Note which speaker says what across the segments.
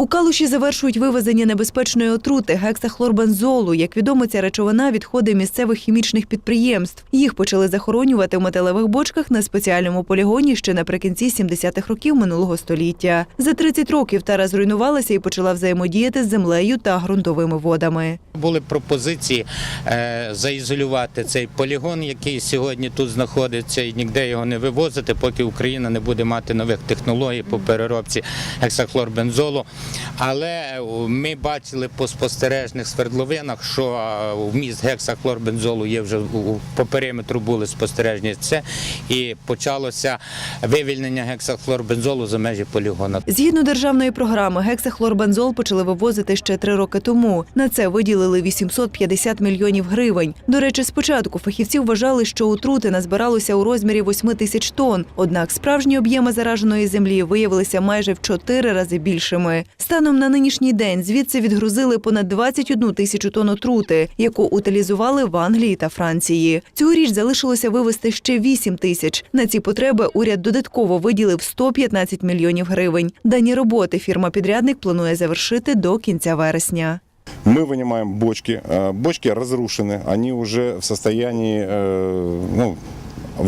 Speaker 1: У Калуші завершують вивезення небезпечної отрути гексахлорбензолу. Як відомо, ця речовина відходи місцевих хімічних підприємств. Їх почали захоронювати в металевих бочках на спеціальному полігоні ще наприкінці 70-х років минулого століття. За 30 років тара зруйнувалася і почала взаємодіяти з землею та ґрунтовими водами.
Speaker 2: Були пропозиції е, заізолювати цей полігон, який сьогодні тут знаходиться, і ніде його не вивозити, поки Україна не буде мати нових технологій по переробці гексахлорбензолу. Але е, ми бачили по спостережних свердловинах, що е, вміст гексахлорбензолу є вже по периметру були спостережні це, і почалося вивільнення гексахлорбензолу за межі полігона.
Speaker 1: Згідно державної програми, гексахлорбензол почали вивозити ще три роки тому. На це виділили 850 мільйонів гривень. До речі, спочатку фахівці вважали, що отрути назбиралося у розмірі 8 тисяч тонн. Однак справжні об'єми зараженої землі виявилися майже в чотири рази більшими. Станом на нинішній день звідси відгрузили понад 21 тисячу тонн отрути, яку утилізували в Англії та Франції. Цьогоріч залишилося вивезти ще 8 тисяч. На ці потреби уряд додатково виділив 115 мільйонів гривень. Дані роботи фірма-підрядник планує завершити до кінця вересня.
Speaker 3: Мы вынимаем бочки. Э, Бочки разрушены, они уже в состоянии, э, ну,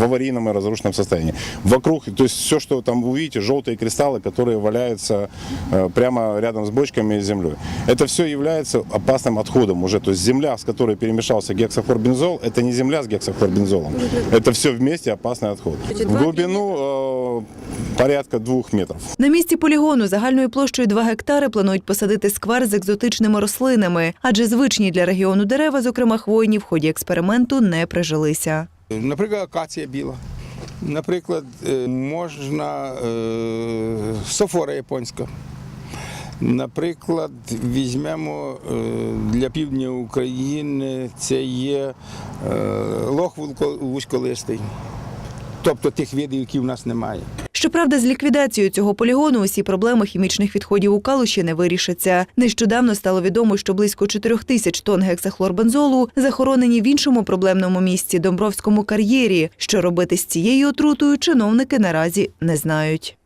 Speaker 3: в аварийном и разрушенном состоянии. Вокруг, то есть все, что там вы увидите, желтые кристаллы, которые валяются э, прямо рядом с бочками и землей. Это все является опасным отходом уже. То есть земля, с которой перемешался гексахлорбензол, это не земля с гексахлорбензолом. Это все вместе опасный отход. В глубину э, порядка двух метров.
Speaker 1: На місці полігону загальною площею 2 гектари планують посадити сквер з екзотичними рослинами, адже звичні для регіону дерева, зокрема хвойні, в ході експерименту не прижилися.
Speaker 4: Наприклад, акація біла. Наприклад, е, можна е, софора японська. Наприклад, візьмемо е, для півдня України це є лох вузьколистий. Тобто тих видів, які в нас немає.
Speaker 1: Щоправда, з ліквідацією цього полігону усі проблеми хімічних відходів у Калуші не вирішаться. Нещодавно стало відомо, що близько 4 тисяч тонн гексахлорбензолу захоронені в іншому проблемному місці Домбровському кар'єрі. Що робити з цією отрутою, чиновники наразі не знають.